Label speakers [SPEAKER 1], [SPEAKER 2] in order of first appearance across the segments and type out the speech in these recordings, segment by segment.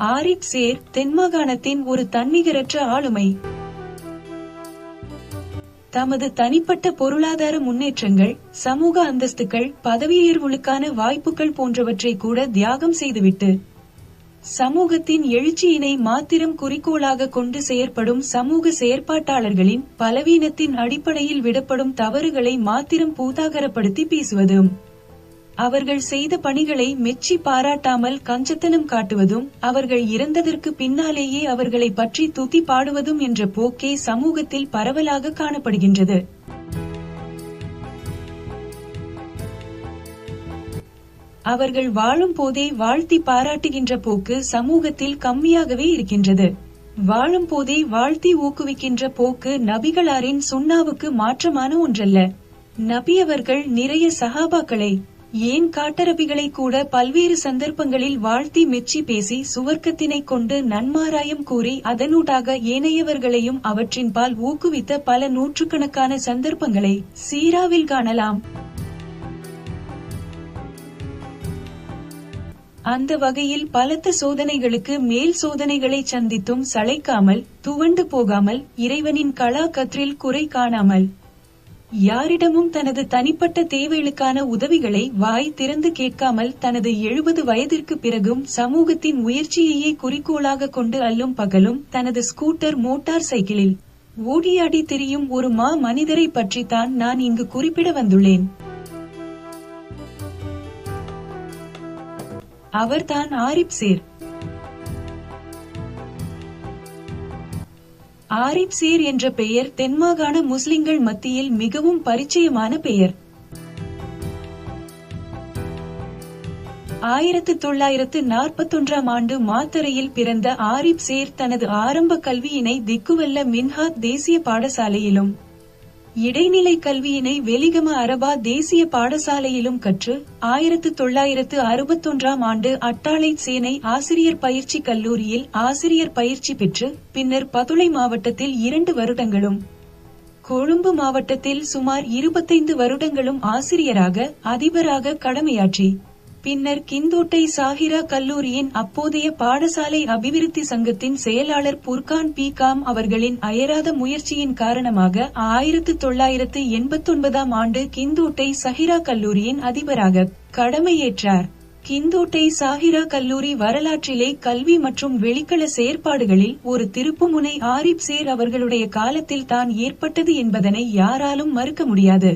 [SPEAKER 1] ஆரிப் சேர் தென்மாகாணத்தின் ஒரு தன்னிகரற்ற ஆளுமை. தமது தனிப்பட்ட பொருளாதார முன்னேற்றங்கள் சமூக அந்தஸ்துகள் பதவியுயர்வுகளுக்கான வாய்ப்புகள் போன்றவற்றை கூட தியாகம் செய்துவிட்டு சமூகத்தின் எழுச்சியினை மாத்திரம் குறிக்கோளாக கொண்டு செயற்படும் சமூக செயற்பாட்டாளர்களின் பலவீனத்தின் அடிப்படையில் விடப்படும் தவறுகளை மாத்திரம் பூதாகரப்படுத்தி பேசுவதும் அவர்கள் செய்த பணிகளை மெச்சி பாராட்டாமல் கஞ்சத்தனம் காட்டுவதும் அவர்கள் இறந்ததற்கு பின்னாலேயே அவர்களை பற்றி துதி பாடுவதும் என்ற போக்கே சமூகத்தில் பரவலாக காணப்படுகின்றது. அவர்கள் வாழும் போதே வாழ்த்தி பாராட்டுகின்ற போக்கு சமூகத்தில் கம்மியாகவே இருக்கின்றது. வாழும் போதே வாழ்த்தி ஊக்குவிக்கின்ற போக்கு நபிகளாரின் சுண்ணாவுக்கு மாற்றமான ஒன்றல்ல. நபி அவர்கள் நிறைய சகாபாக்களை ஏன் காட்டரபிகளை கூட பல்வேறு சந்தர்ப்பங்களில் வாழ்த்தி மெச்சி பேசி சுவர்க்கத்தினை கொண்டு நன்மாராயம் கூறி அதனூடாக ஏனையவர்களையும் அவற்றின் பால் ஊக்குவித்த பல நூற்றுக்கணக்கான சந்தர்ப்பங்களை சீராவில் காணலாம். அந்த வகையில் பலத்த சோதனைகளுக்கு மேல் சோதனைகளை சந்தித்தும் சளைக்காமல் துவண்டு போகாமல் இறைவனின் கலா கற்றில் குறை காணாமல் யாரிடமும் தனது தனிப்பட்ட தேவைகளுக்கான உதவிகளை வாய் திறந்து கேட்காமல் தனது எழுபது வயதிற்கு பிறகும் சமூகத்தின் உயர்ச்சியையே குறிக்கோளாக கொண்டு அல்லும் பகலும் தனது ஸ்கூட்டர் மோட்டார் சைக்கிளில் ஓடியாடி திரியும் ஒரு மா மனிதரை பற்றித்தான் நான் இங்கு குறிப்பிட வந்துள்ளேன். அவர்தான் ஆரிப் சேர். ஆரிப் சேர் என்ற பெயர் தென்மாகாண முஸ்லிம்கள் மத்தியில் மிகவும் பரிச்சயமான பெயர். ஆயிரத்து தொள்ளாயிரத்து நாற்பத்தொன்றாம் ஆண்டு மாத்தறையில் பிறந்த ஆரிப் சேர் தனது ஆரம்ப கல்வியினை திக்குவல்ல மின்ஹாத் தேசிய பாடசாலையிலும் இடைநிலை கல்வியினை வெலிகம அரபா தேசிய பாடசாலையிலும் கற்று ஆயிரத்து தொள்ளாயிரத்து அறுபத்தொன்றாம் ஆண்டு அட்டாளை சேனை ஆசிரியர் பயிற்சி கல்லூரியில் ஆசிரியர் பயிற்சி பெற்று பின்னர் பதுளை மாவட்டத்தில் இரண்டு வருடங்களும் கொழும்பு மாவட்டத்தில் சுமார் இருபத்தைந்து வருடங்களும் ஆசிரியராக அதிபராக கடமையாற்றி பின்னர் கிந்தோட்டை சாஹிரா கல்லூரியின் அப்போதைய பாடசாலை அபிவிருத்தி சங்கத்தின் செயலாளர் புர்கான் பி. காம் அவர்களின் அயராத முயற்சியின் காரணமாக ஆயிரத்து தொள்ளாயிரத்து எண்பத்தொன்பதாம் ஆண்டு கிந்தோட்டை சஹிரா கல்லூரியின் அதிபராக கடமையேற்றார். கிந்தோட்டை சாஹிரா கல்லூரி வரலாற்றிலே கல்வி மற்றும் வெளிக்கள செயற்பாடுகளில் ஒரு திருப்புமுனை ஆரிப் சேர் அவர்களுடைய காலத்தில் தான் ஏற்பட்டது என்பதனை யாராலும் மறுக்க முடியாது.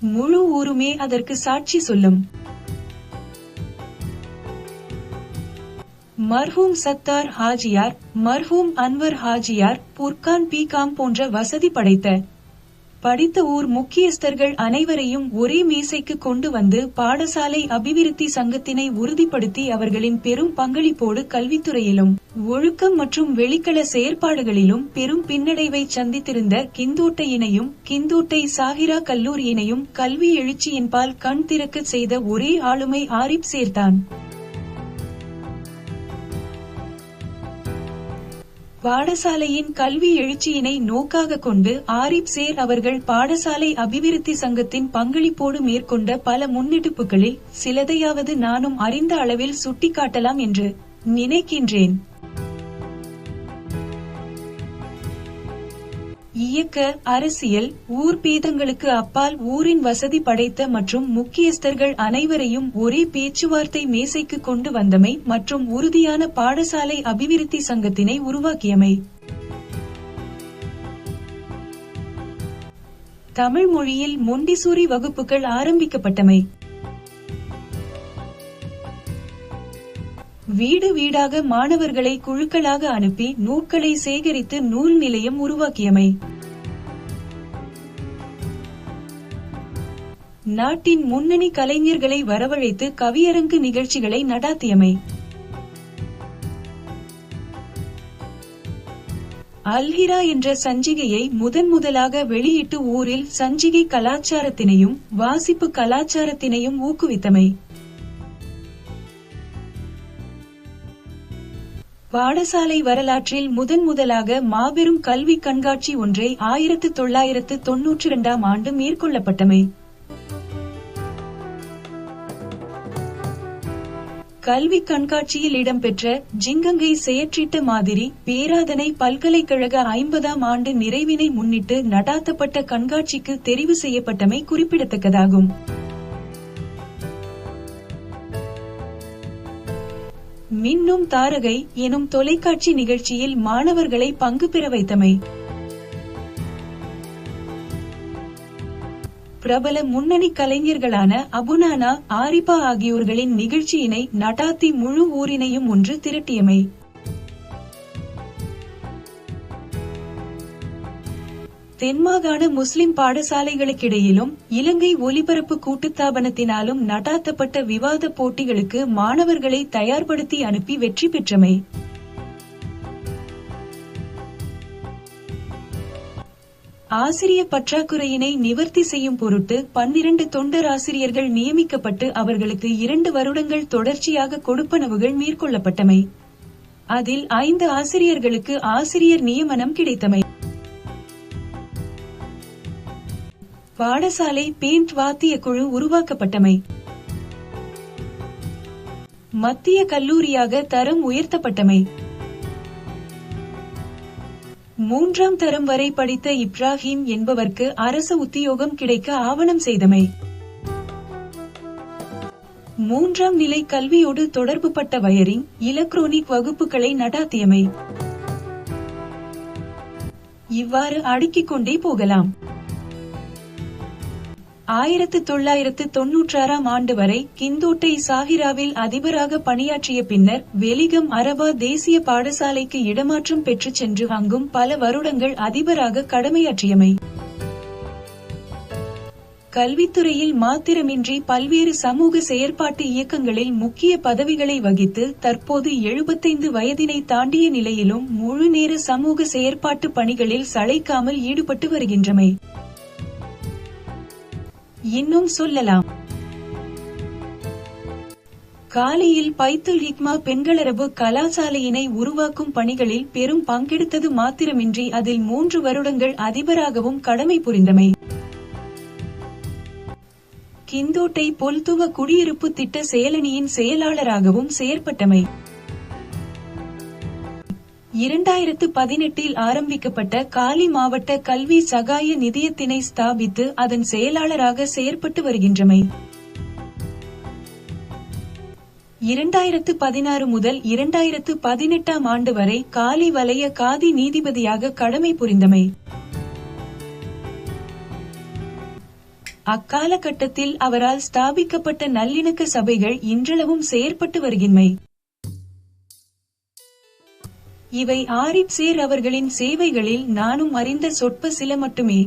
[SPEAKER 1] முழு ஊருமே அதற்கு சாட்சி சொல்லும். மர்ஹூம் சத்தார் ஹாஜியார் மர்ஹூம் அன்வர் ஹாஜியார் புர்கான் பீகாம் போன்ற வசதி படைத்த படித்த ஊர் முக்கியஸ்தர்கள் அனைவரையும் ஒரே மேசைக்கு கொண்டு வந்து பாடசாலை அபிவிருத்தி சங்கத்தினை உறுதிப்படுத்தி அவர்களின் பெரும் பங்களிப்போடு கல்வித்துறையிலும் ஒழுக்கம் மற்றும் வெளிக்கள செயற்பாடுகளிலும் பெரும் பின்னடைவை சந்தித்திருந்த கிந்தோட்டையினையும் கிந்தோட்டை சாகிரா கல்லூரியினையும் கல்வி எழுச்சியின்பால் கண் திறக்க செய்த ஒரே ஆளுமை ஆரிப் சேர்த்தான் பாடசாலையின் கல்வி எழுச்சியினை நோக்காக கொண்டு ஆரிப் சேர் அவர்கள் பாடசாலை அபிவிருத்தி சங்கத்தின் பங்களிப்போடு மேற்கொண்ட பல முன்னெடுப்புகளில் சிலதையாவது நானும் அறிந்த அளவில் சுட்டிக்காட்டலாம் என்று நினைக்கின்றேன். இயக்க அரசியல் ஊர்பீதங்களுக்கு அப்பால் ஊரின் வசதி படைத்த மற்றும் முக்கியஸ்தர்கள் அனைவரையும் ஒரே பேச்சுவார்த்தை மேசைக்கு கொண்டு வந்தமை மற்றும் உறுதியான பாடசாலை அபிவிருத்தி சங்கத்தினை உருவாக்கியமை. தமிழ் மொழியில் மொண்டிசூரி வகுப்புகள் ஆரம்பிக்கப்பட்டமை. வீடு வீடாக மாணவர்களை குழுக்களாக அனுப்பி நூல்களை சேகரித்து நூல் நிலையம் உருவாக்கியமை. நாட்டின் முன்னணி கலைஞர்களை வரவழைத்து கவியரங்கு நிகழ்ச்சிகளை நடாத்தியமை. அல்ஹிரா என்ற சஞ்சிகையை முதன் முதலாக வெளியிட்டு ஊரில் சஞ்சிகை கலாச்சாரத்தினையும் வாசிப்பு கலாச்சாரத்தினையும் ஊக்குவித்தமை. பாடசாலை வரலாற்றில் முதன் முதலாக மாபெரும் கல்வி கண்காட்சி ஒன்றை ஆயிரத்து தொள்ளாயிரத்து தொன்னூற்றி இரண்டாம் ஆண்டு மேற்கொள்ளப்பட்டமை. கல்வி கண்காட்சியில் இடம்பெற்ற ஜிங்கங்கை செயற்றிட்ட மாதிரி பேராதனை பல்கலைக்கழக ஐம்பதாம் ஆண்டு நிறைவினை முன்னிட்டு நடாத்தப்பட்ட கண்காட்சிக்கு தெரிவு செய்யப்பட்டமை குறிப்பிடத்தக்கதாகும். மின்னும் தாரகை எனும் தொலைக்காட்சி நிகழ்ச்சியில் மாணவர்களை பங்கு பெற வைத்தமை. பிரபல முன்னணி கலைஞர்களான அபுனானா ஆரிபா ஆகியோர்களின் நிகழ்ச்சியினை நடாத்தி முழு ஊரினையும் ஒன்று திரட்டியமை. தென்மாகாண முஸ்லிம் பாடசாலைகளுக்கிடையிலும் இலங்கை ஒலிபரப்பு கூட்டுத்தாபனத்தினாலும் நடாத்தப்பட்ட விவாத போட்டிகளுக்கு மாணவர்களை தயார்படுத்தி அனுப்பி வெற்றி பெற்றமை. ஆசிரிய பற்றாக்குறையினை நிவர்த்தி செய்யும் பொருட்டு பன்னிரண்டு தொண்டர் ஆசிரியர்கள் நியமிக்கப்பட்டு அவர்களுக்கு இரண்டு வருடங்கள் தொடர்ச்சியாக கொடுப்பனவுகள் மேற்கொள்ளப்பட்டமை. அதில் ஐந்து ஆசிரியர்களுக்கு ஆசிரியர் நியமனம் கிடைத்தமை. பாடசாலை பெயிண்ட் வாத்திய குழு உருவாக்கப்பட்டமை. மத்திய கல்லூரியாக தரம் உயர்த்தப்பட்டமை. மூன்றாம் தரம் வரை படித்த இப்ராஹிம் என்பவர்க்கு அரசு உத்தியோகம் கிடைக்க ஆவணம் செய்தமை. மூன்றாம் நிலை கல்வியோடு தொடர்புபட்ட வயரிங் இலக்ட்ரானிக் வகுப்புகளை நடாத்தியமை. இவ்வாறு அடுக்கிக் கொண்டே போகலாம். ஆயிரத்து தொள்ளாயிரத்து தொன்னூற்றாறாம் ஆண்டு வரை கிந்தோட்டை சாகிராவில் அதிபராக பணியாற்றிய பின்னர் வெலிகம் அரபா தேசிய பாடசாலைக்கு இடமாற்றம் பெற்று சென்று அங்கும் பல வருடங்கள் அதிபராக கடமையாற்றியமை. கல்வித்துறையில் மாத்திரமின்றி பல்வேறு சமூக செயற்பாட்டு இயக்கங்களில் முக்கிய பதவிகளை வகித்து தற்போது எழுபத்தைந்து வயதினை தாண்டிய நிலையிலும் முழுநேர சமூக செயற்பாட்டு பணிகளில் சளைக்காமல் ஈடுபட்டு வருகின்றமை. இன்னும் சொல்லலாம். காலியில் பைத்துல் ஹிக்மா பெண்களரபு கலாசாலையினை உருவாக்கும் பணிகளில் பெரும் பங்கெடுத்தது மாத்திரமின்றி அதில் மூன்று வருடங்கள் அதிபராகவும் கடமை புரிந்தமை. கிந்தோட்டை பொல்துவ குடியிருப்பு திட்ட செயலணியின் செயலாளராகவும் செயற்பட்டமை. இரண்டாயிரத்து பதினெட்டில் ஆரம்பிக்கப்பட்ட காலி மாவட்ட கல்வி சகாய நிதியத்தினை ஸ்தாபித்து அதன் செயலாளராக செயற்பட்டு வருகின்றமை. இரண்டாயிரத்து பதினாறு முதல் இரண்டாயிரத்து பதினெட்டாம் ஆண்டு வரை காலி வலய காதி நீதிபதியாக கடமை புரிந்தமை. அக்காலகட்டத்தில் அவரால் ஸ்தாபிக்கப்பட்ட நல்லிணக்க சபைகள் இன்றளவும் செயற்பட்டு வருகின்றமை இவை ஆரிப் சேர் அவர்களின் சேவைகளில் நானும் அறிந்த சொற்ப சில மட்டுமே.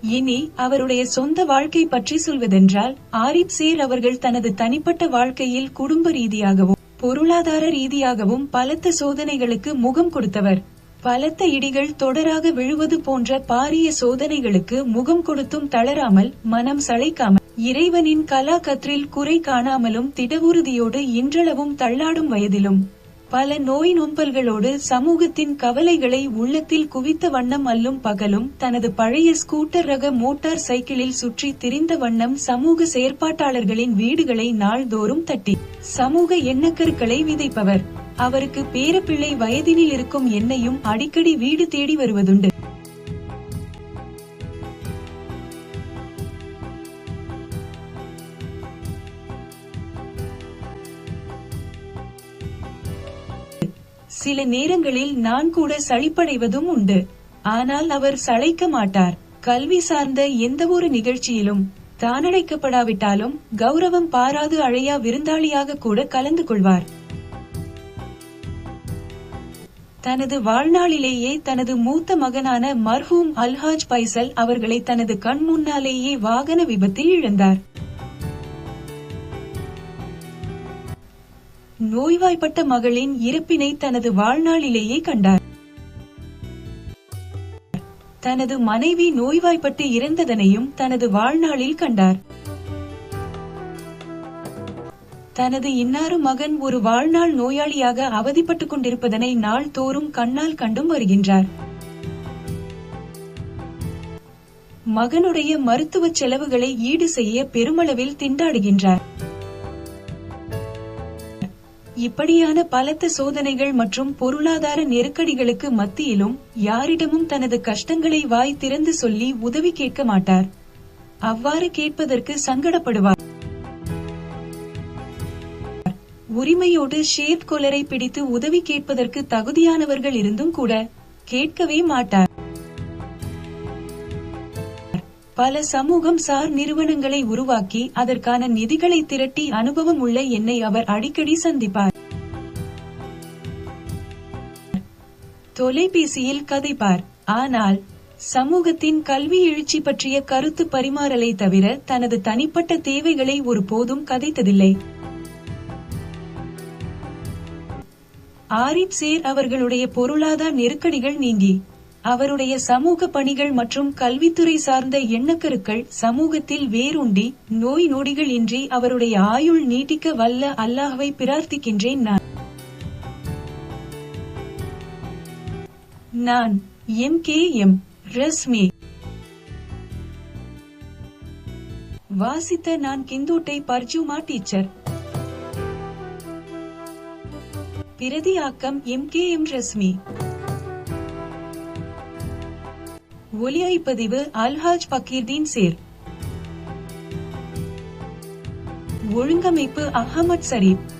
[SPEAKER 1] இனி அவருடைய சொந்த வாழ்க்கை பற்றி சொல்வதென்றால் ஆரிப் சேர் அவர்கள் தனது தனிப்பட்ட வாழ்க்கையில் குடும்ப ரீதியாகவும் பொருளாதார ரீதியாகவும் பலத்த சோதனைகளுக்கு முகம் கொடுத்தவர். பலத்த இடிகள் தொடராக விழுவது போன்ற பாரிய சோதனைகளுக்கு முகம் கொடுத்தும் தளராமல் மனம் சளைக்காமல் இறைவனின் கலா கற்றில் குறை காணாமலும் திடவுறுதியோடு இன்றளவும் தள்ளாடும் வயதிலும். பல நோய் நொம்பல்களோடு சமூகத்தின் கவலைகளை உள்ளத்தில் குவித்த வண்ணம் அல்லும் பகலும் தனது பழைய ஸ்கூட்டர் ரக மோட்டார் சைக்கிளில் சுற்றி திரிந்த வண்ணம் சமூக செயற்பாட்டாளர்களின் வீடுகளை நாள்தோறும் தட்டி சமூக எண்ணக்கருக்களை விதைப்பவர். அவருக்கு பேரப்பிள்ளை வயதினில் இருக்கும் என்னையும் அடிக்கடி வீடு தேடி வருவதுண்டு. சில நேரங்களில் நான் கூட சளிப்படைவதும் உண்டு. ஆனால் அவர் சளைக்க மாட்டார். கல்வி சார்ந்த எந்த ஒரு நிகழ்ச்சியிலும் தானடைக்கப்படாவிட்டாலும் கௌரவம் பாராது அழையா விருந்தாளியாக கூட கலந்து கொள்வார். தனது வாழ்நாளிலேயே தனது மூத்த மகனான மர்ஹூம் அல்ஹாஜ் பைசல் அவர்களை தனது கண் முன்னாலேயே வாகன விபத்தில் இழந்தார். நோய்வாய்ப்பட்ட மகளின் இறப்பினை தனது வாழ்நாளிலேயே கண்டார். தனது மனைவி நோய்வாய்ப்பட்டு இறந்ததனையும் தனது வாழ்நாளில் கண்டார். தனது இன்னாறு மகன் ஒரு வாழ்நாள் நோயாளியாக அவதிப்பட்டுக் கொண்டிருப்பதனை நாள் தோறும் கண்ணால் கண்டும் வருகின்றார். மகனுடைய மருத்துவ செலவுகளை ஈடு செய்ய பெருமளவில் திண்டாடுகின்றார். இப்படியான பலத்த சோதனைகள் மற்றும் பொருளாதார நெருக்கடிகளுக்கு மத்தியிலும் யாரிடமும் தனது கஷ்டங்களை வாய் திறந்து சொல்லி உதவி கேட்க மாட்டார். அவ்வாறு கேட்பதற்கு சங்கடப்படுவார். உரிமையோடு ஷேப் கொலரை பிடித்து உதவி கேட்பதற்கு தகுதியானவர்கள் இருந்தும் கூட கேட்கவே மாட்டார். பல சமூகம் சார் நிறுவனங்களை உருவாக்கி அதற்கான நிதிகளை திரட்டி அனுபவம் உள்ள என்னை அவர் அடிக்கடி சந்திப்பார். தொலைபேசியில் கதைப்பார். ஆனால் சமூகத்தின் கல்வி எழுச்சி பற்றிய கருத்து பரிமாறலை தவிர தனது தனிப்பட்ட தேவைகளை ஒரு போதும் கதைத்ததில்லை. ஆரிப் சேர் அவர்களுடைய பொருளாதார நெருக்கடிகள் நீங்கி அவருடைய சமூக பணிகள் மற்றும் கல்வித்துறை சார்ந்த எண்ணக்கருக்கள் சமூகத்தில் வேரூண்டி நோய் நொடிகள் இன்றி அவருடைய ஆயுள் நீட்டிக்க வல்ல அல்லாஹ்வை பிரார்த்திக்கின்றேன் நான். நான் எம் கே எம் ரஸ்மி. வாசித்த நான் கிந்தோட்டை பர்ஜுமா டீச்சர். பிரதியாக்கம் எம் கே எம் ரஸ்மி. ஒலியாய்ப்பதிவு அல்ஹாஜ் பக்கீர்தீன் சேர். ஒழுங்கமைப்பு அகமத் சரீப்.